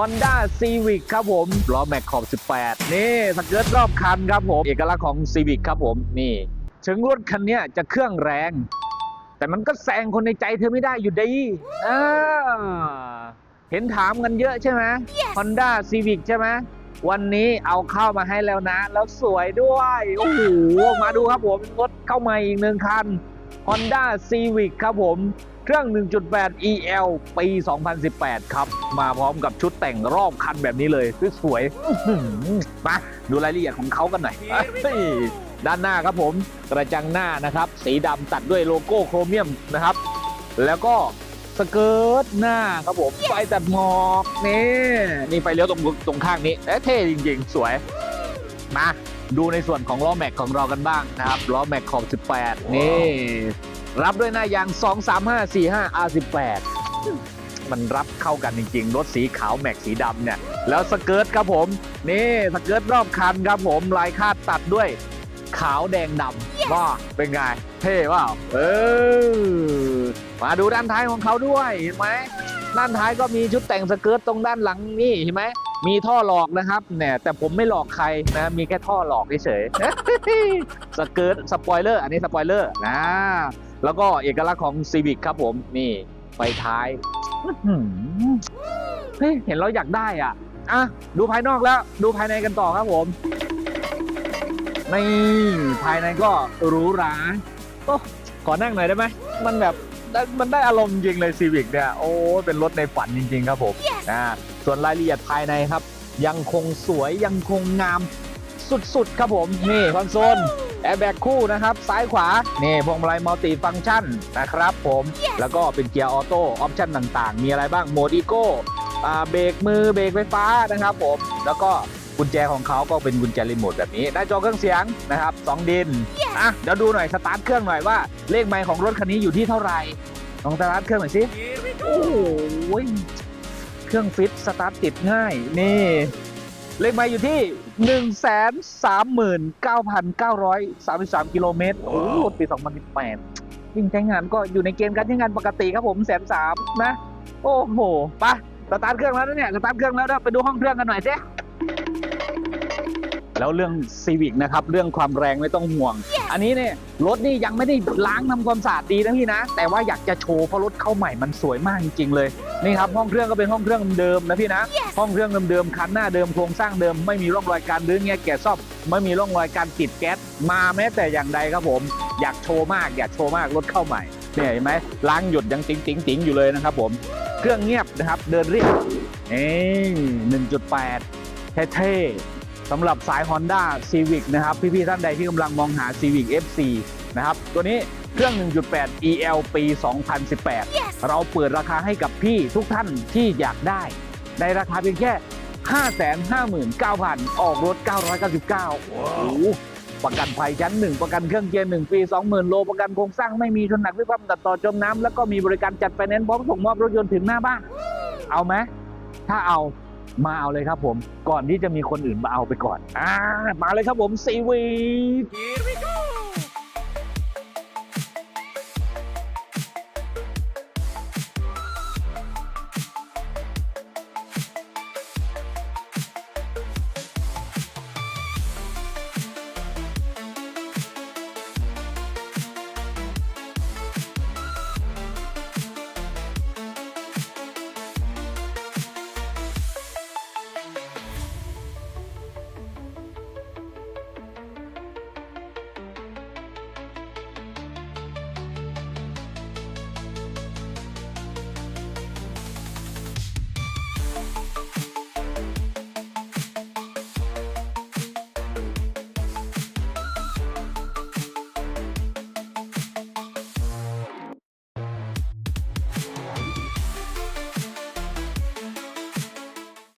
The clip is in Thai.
Honda Civic ครับผมล้อแม็กขอบ 18 นี่สเกิร์ตรอบคันครับผม เอกลักษณ์ของ Civic ครับผม นี่ถึงรถคันเนี้ยจะเครื่องแรง แต่มันก็แซงคนในใจเธอไม่ได้อยู่ดีอ่าเห็นถามกันเยอะใช่ไหม Honda Civic ใช่ไหมวันนี้เอาเข้ามาให้แล้วนะ แล้วสวยด้วย โอ้โห มาดูครับผม รถเข้ามาอีกหนึ่งคัน Honda Civic ครับผม เครื่อง 1.8 EL ปี 2018 ครับ มาพร้อมกับชุดแต่งรอบคันแบบนี้เลยสวยๆอื้อหือมาดูรายละเอียดของเขากันหน่อยเฮ้ยด้านหน้าครับผม กระจังหน้านะครับ สีดำตัดด้วยโลโก้โครเมียมนะครับ แล้วก็สเกิร์ตหน้าครับผมไฟตัดหมอกนี่นี่ไฟเลี้ยวตรงตรงข้างนี้เอ๊ะเท่จริง ๆ สวย มา ดูในส่วนของล้อแม็กของเรากันบ้างนะครับล้อแม็กของ 18 นี่ รับด้วยหน้ายาง 23545 R18 มันรับเข้ากันจริงๆ รถสีขาวแม็กสีดำเนี่ย แล้วสเกิร์ตครับผม นี่สเกิร์ตรอบคันครับผม ลายคาดตัดด้วยขาวแดงดำว่าเป็นไง เท่เปล่าเออ มาดูด้านท้ายของเขาด้วย เห็นไหมด้านท้ายก็มีชุดแต่งสเกิร์ตตรงด้านหลังนี่เห็นไหม มีท่อหลอกนะครับเนี่ยแต่ผมไม่หลอกใครนะมีแค่ท่อหลอกเฉยๆสเกิร์ตสปอยเลอร์อันนี้สปอยเลอร์นะแล้วก็เอกลักษณ์ของ Civic ครับผมนี่ไฟท้ายอื้อหือเฮ้ยเห็นแล้วอยากได้อะอะดูภายนอกแล้วดูภายในกันต่อครับผมนี่ภายในก็หรูหราโอ้ขอนั่งหน่อยได้ไหมมันแบบ ได้มันได้อารมณ์จริงเลย Civic เนี่ยโอ้เป็นรถในฝันจริง ๆ ครับผมอ่าส่วนรายละเอียดภายในครับ ยังคงสวยยังคงงามสุด ๆ ครับผมนี่คอนโซลแอร์แบ็กคู่นะครับ ซ้ายขวา นี่พวงมาลัยมัลติฟังก์ชันนะครับผม แล้วก็เป็นเกียร์ออโต้ออปชั่นต่างๆ มีอะไรบ้างโหมดอีโก้อ่าเบรกมือเบรกไฟฟ้านะครับผม แล้วก็ กุญแจของเขาก็เป็นกุญแจรีโมทแบบนี้หน้าจอเครื่องเสียงนะครับสองดินอะเดี๋ยวดูหน่อยสตาร์ทเครื่องหน่อยว่าเลขไมล์ของรถคันนี้อยู่ที่เท่าไหร่ลองสตาร์ทเครื่องหน่อยสิโอ้โหเครื่องฟิตสตาร์ทติดง่ายนี่ เลขไมล์อยู่ที่ 1 3 9 9 3 3 กิโลเมตรโอ้โหรถปี 2018ยิ่งใช้งานก็อยู่ในเกณฑ์การใช้งานปกติครับผมแสนสามนะ โอ้โหไปสตาร์ทเครื่องแล้วนะเนี่ยสตาร์ทเครื่องแล้วนะไปดูห้องเครื่องกันหน่อยสิ แล้วเรื่องซีวิกนะครับเรื่องความแรงไม่ต้องห่วงอันนี้เนี่ยรถนี่ยังไม่ได้ล้างทำความสะอาดดีนะพี่นะ แต่ว่าอยากจะโชว์เพราะรถเข้าใหม่มันสวยมากจริงๆเลยนี่ครับห้องเครื่องก็เป็นห้องเครื่องเดิมนะพี่นะห้องเครื่องเดิมๆคันหน้าเดิมโครงสร้างเดิมไม่มีร่องรอยการรื้อแงะแกะซ่อมไม่มีร่องรอยการติดแก๊สมาแม้แต่อย่างใดครับผม อยากโชว์มาก อยากโชว์มากรถเข้าใหม่เนี่ยเห็นไหมล้างหยดยังติ๋งติ๋งติ๋งอยู่เลยนะครับผมเครื่องเงียบนะครับเดินเรียบนี่หนึ่งจุดแปดเท่ๆ สำหรับสาย Honda Civic นะครับ พี่ๆท่านใดที่กำลังมองหา Civic FC นะครับ ตัวนี้เครื่อง 1.8 EL ปี 2018เราเปิดราคาให้กับพี่ทุกท่านที่อยากได้ ในราคาเพียงแค่ 559,000 ออกรถ 999 โอ้โหประกันภัยชั้นหนึ่งประกันเครื่องเกียร์หนึ่งปี20,000 โล ประกันโครงสร้างไม่มีชนหนักวิความตัดต่อจมน้ำแล้วก็มีบริการจัดไฟแนนซ์พร้อมส่งมอบรถยนต์ถึงหน้าบ้าน เอาไหมถ้าเอา มาเอาเลยครับผม ก่อนที่จะมีคนอื่นมาเอาไปก่อนอ่ามาเลยครับผมซีวี